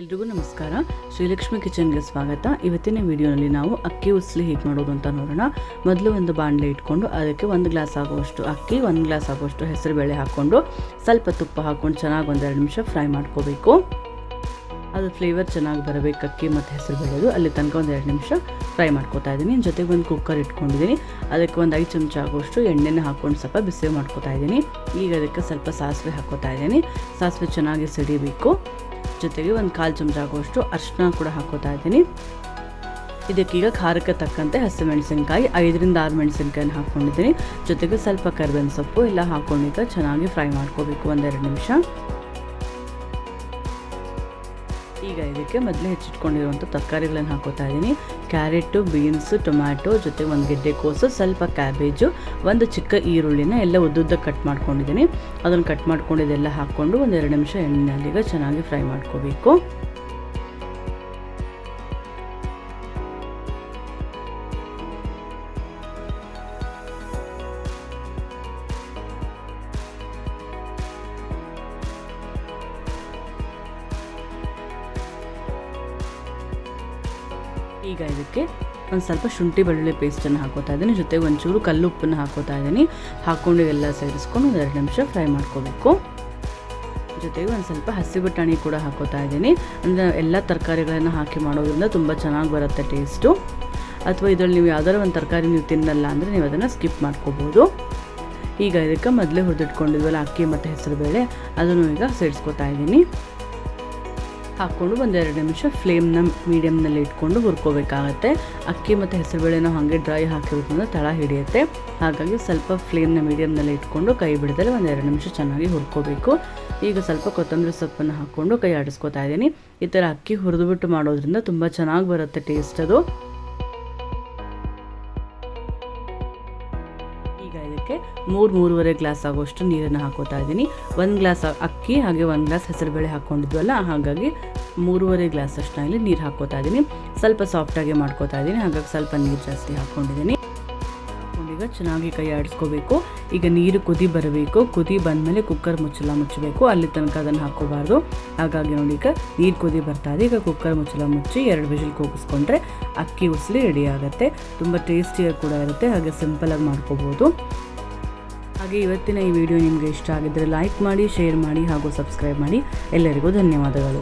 ಎಲ್ರಿಗೂ ನಮಸ್ಕಾರ. ಶ್ರೀಲಕ್ಷ್ಮಿ ಕಿಚನ್ಗೆ ಸ್ವಾಗತ. ಇವತ್ತಿನ ವಿಡಿಯೋನಲ್ಲಿ ನಾವು ಅಕ್ಕಿ ಉಸ್ಲಿ ಹೇಗೆ ಮಾಡೋದು ಅಂತ ನೋಡೋಣ. ಮೊದಲು ಒಂದು ಬಾಣಲೆ ಇಟ್ಕೊಂಡು ಅದಕ್ಕೆ ಒಂದು ಗ್ಲಾಸ್ ಆಗುವಷ್ಟು ಅಕ್ಕಿ, ಒಂದು ಗ್ಲಾಸ್ ಆಗುವಷ್ಟು ಹೆಸರುಬೇಳೆ ಹಾಕ್ಕೊಂಡು ಸ್ವಲ್ಪ ತುಪ್ಪ ಹಾಕ್ಕೊಂಡು ಚೆನ್ನಾಗಿ ಒಂದೆರಡು ನಿಮಿಷ ಫ್ರೈ ಮಾಡ್ಕೋಬೇಕು. ಅದು ಫ್ಲೇವರ್ ಚೆನ್ನಾಗಿ ಬರಬೇಕು ಅಕ್ಕಿ ಮತ್ತು ಹೆಸರು ಬೇಳೆದು. ಅಲ್ಲಿ ತನಕ ಒಂದು ಎರಡು ನಿಮಿಷ ಫ್ರೈ ಮಾಡ್ಕೋತಾ ಇದ್ದೀನಿ. ಜೊತೆಗೆ ಒಂದು ಕುಕ್ಕರ್ ಇಟ್ಕೊಂಡಿದ್ದೀನಿ. ಅದಕ್ಕೆ ಒಂದು ಐದು ಚಮಚ ಆಗುವಷ್ಟು ಎಣ್ಣೆನ ಹಾಕ್ಕೊಂಡು ಸ್ವಲ್ಪ ಬಿಸಿ ಮಾಡ್ಕೋತಾ ಇದ್ದೀನಿ. ಈಗ ಅದಕ್ಕೆ ಸ್ವಲ್ಪ ಸಾಸಿವೆ ಹಾಕ್ಕೋತಾ ಇದ್ದೀನಿ. ಸಾಸಿವೆ ಚೆನ್ನಾಗಿ ಸಿಡಿಬೇಕು. ಜೊತೆಗೆ ಒಂದು ಕಾಲು ಚಮಚ ಆಗುವಷ್ಟು ಅರಿಶಿನ ಕೂಡ ಹಾಕೋತಾ ಇದ್ದೀನಿ. ಇದಕ್ಕೀಗ ಖಾರಕ್ಕೆ ತಕ್ಕಂತೆ ಹಸಿಮೆಣಸಿನ್ಕಾಯಿ, ಐದರಿಂದ ಆರು ಮೆಣಸಿನ್ಕಾಯಿನ ಹಾಕ್ಕೊಂಡಿದ್ದೀನಿ ಜೊತೆಗೆ ಸ್ವಲ್ಪ ಕರಿಬೇವಿನ ಸೊಪ್ಪು ಎಲ್ಲ ಹಾಕ್ಕೊಂಡಿದ್ದ ಚೆನ್ನಾಗಿ ಫ್ರೈ ಮಾಡ್ಕೋಬೇಕು ಒಂದೆರಡು ನಿಮಿಷ. ಈಗ ಇದಕ್ಕೆ ಮೊದಲೇ ಹೆಚ್ಚಿಟ್ಕೊಂಡಿರುವಂಥ ತರಕಾರಿಗಳನ್ನು ಹಾಕೋತಾ ಇದ್ದೀನಿ. ಕ್ಯಾರೆಟು, ಬೀನ್ಸು, ಟೊಮ್ಯಾಟೊ ಜೊತೆ ಒಂದು ಗೆಡ್ಡೆ ಕೋಸು, ಸ್ವಲ್ಪ ಕ್ಯಾಬೇಜು, ಒಂದು ಚಿಕ್ಕ ಈರುಳ್ಳಿನ ಎಲ್ಲ ಉದ್ದುದ್ದ ಕಟ್ ಮಾಡ್ಕೊಂಡಿದ್ದೀನಿ. ಅದನ್ನು ಕಟ್ ಮಾಡ್ಕೊಂಡಿದ್ದೆಲ್ಲ ಹಾಕ್ಕೊಂಡು ಒಂದೆರಡು ನಿಮಿಷ ಎಣ್ಣೆಯಲ್ಲಿಗ ಚೆನ್ನಾಗಿ ಫ್ರೈ ಮಾಡ್ಕೋಬೇಕು. ಈಗ ಇದಕ್ಕೆ ಒಂದು ಸ್ವಲ್ಪ ಶುಂಠಿ, ಬೆಳ್ಳುಳ್ಳಿ ಪೇಸ್ಟನ್ನು ಹಾಕೋತಾ ಇದ್ದೀನಿ. ಜೊತೆಗೆ ಒಂಚೂರು ಕಲ್ಲುಪ್ಪನ್ನು ಹಾಕೋತಾ ಇದ್ದೀನಿ. ಹಾಕ್ಕೊಂಡು ಎಲ್ಲ ಸೇರಿಸ್ಕೊಂಡು ಒಂದು ಎರಡು ನಿಮಿಷ ಫ್ರೈ ಮಾಡ್ಕೋಬೇಕು. ಜೊತೆಗೆ ಒಂದು ಸ್ವಲ್ಪ ಹಸಿ ಬಟಾಣಿ ಕೂಡ ಹಾಕೋತಾ ಇದ್ದೀನಿ. ಅಂದರೆ ಎಲ್ಲ ತರಕಾರಿಗಳನ್ನು ಹಾಕಿ ಮಾಡೋದ್ರಿಂದ ತುಂಬ ಚೆನ್ನಾಗಿ ಬರುತ್ತೆ ಟೇಸ್ಟು ಅಥವಾ ಇದರಲ್ಲಿ ನೀವು ಯಾವ್ದಾದ್ರು ಒಂದು ತರಕಾರಿ ನೀವು ತಿನ್ನಲ್ಲ ಅಂದರೆ ನೀವು ಅದನ್ನು ಸ್ಕಿಪ್ ಮಾಡ್ಕೋಬೋದು. ಈಗ ಇದಕ್ಕೆ ಮೊದಲೇ ಹುರಿದಿಟ್ಕೊಂಡಿದ್ವಲ್ಲ, ಅಕ್ಕಿ ಮತ್ತು ಹೆಸರು ಬೇಳೆ ಅದನ್ನು ಈಗ ಸೇರಿಸ್ಕೋತಾ ಇದ್ದೀನಿ. ಹಾಕ್ಕೊಂಡು ಒಂದೆರಡು ನಿಮಿಷ ಫ್ಲೇಮ್ನ ಮೀಡಿಯಮ್ನಲ್ಲಿ ಇಟ್ಕೊಂಡು ಹುರ್ಕೋಬೇಕಾಗತ್ತೆ. ಅಕ್ಕಿ ಮತ್ತು ಹೆಸರುಬೇಳೆನ ಹಾಗೆ ಡ್ರೈ ಹಾಕಿರೋದ್ರಿಂದ ತಳ ಹಿಡಿಯುತ್ತೆ. ಹಾಗಾಗಿ ಸ್ವಲ್ಪ ಫ್ಲೇಮ್ನ ಮೀಡಿಯಮ್ನಲ್ಲಿ ಇಟ್ಕೊಂಡು ಕೈ ಬಿಡದಲ್ಲಿ ಒಂದೆರಡು ನಿಮಿಷ ಚೆನ್ನಾಗಿ ಹುರ್ಕೋಬೇಕು. ಈಗ ಸ್ವಲ್ಪ ಕೊತ್ತಂಬರಿ ಸೊಪ್ಪನ್ನು ಹಾಕ್ಕೊಂಡು ಕೈ ಆಡಿಸ್ಕೊತಾ ಇದ್ದೀನಿ. ಈ ಥರ ಅಕ್ಕಿ ಹುರಿದುಬಿಟ್ಟು ಮಾಡೋದ್ರಿಂದ ತುಂಬ ಚೆನ್ನಾಗಿ ಬರುತ್ತೆ ಟೇಸ್ಟ್ ಅದು. ಈಗ ಇದಕ್ಕೆ ಮೂರು ಮೂರುವರೆ ಗ್ಲಾಸ್ ಆಗೋಷ್ಟು ನೀರನ್ನು ಹಾಕೋತಾ ಇದ್ದೀನಿ. ಒಂದು ಗ್ಲಾಸ್ ಅಕ್ಕಿ, ಹಾಗೆ ಒಂದು ಗ್ಲಾಸ್ ಹೆಸರುಬೇಳೆ ಹಾಕ್ಕೊಂಡಿದ್ವಲ್ಲ, ಹಾಗಾಗಿ ಮೂರುವರೆ ಗ್ಲಾಸ್ ಅಷ್ಟು ಇಲ್ಲಿ ನೀರು ಹಾಕೋತಾ ಇದ್ದೀನಿ. ಸ್ವಲ್ಪ ಸಾಫ್ಟಾಗಿ ಮಾಡ್ಕೋತಾ ಇದ್ದೀನಿ, ಹಾಗಾಗಿ ಸ್ವಲ್ಪ ನೀರು ಜಾಸ್ತಿ ಹಾಕ್ಕೊಂಡಿದ್ದೀನಿ ಈಗ ಚೆನ್ನಾಗಿ ಕೈ ಆಡಿಸ್ಕೋಬೇಕು. ಈಗ ನೀರು ಕುದಿ ಬರಬೇಕು. ಕುದಿ ಬಂದಮೇಲೆ ಕುಕ್ಕರ್ ಮುಚ್ಚಲ ಮುಚ್ಚಬೇಕು. ಅಲ್ಲಿ ತನಕ ಅದನ್ನು ಹಾಕೋಬಾರ್ದು ಹಾಗಾಗಿ ನೋಡಿ, ಈಗ ನೀರು ಕುದಿ ಬರ್ತಾ ಇದೆ. ಈಗ ಕುಕ್ಕರ್ ಮುಚ್ಚಲ ಮುಚ್ಚಿ ಎರಡು ವಿಷಲ್ ಕೂಗಿಸ್ಕೊಂಡ್ರೆ ಅಕ್ಕಿ ಉಸಲಿ ರೆಡಿ ಆಗುತ್ತೆ. ತುಂಬ ಟೇಸ್ಟಿಯಾಗಿ ಕೂಡ ಇರುತ್ತೆ. ಹಾಗೆ ಸಿಂಪಲಾಗಿ ಮಾಡ್ಕೋಬೋದು. ಹಾಗೆ ಇವತ್ತಿನ ಈ ವಿಡಿಯೋ ನಿಮಗೆ ಇಷ್ಟ ಆಗಿದ್ದರೆ ಲೈಕ್ ಮಾಡಿ, ಶೇರ್ ಮಾಡಿ ಹಾಗೂ ಸಬ್ಸ್ಕ್ರೈಬ್ ಮಾಡಿ. ಎಲ್ಲರಿಗೂ ಧನ್ಯವಾದಗಳು.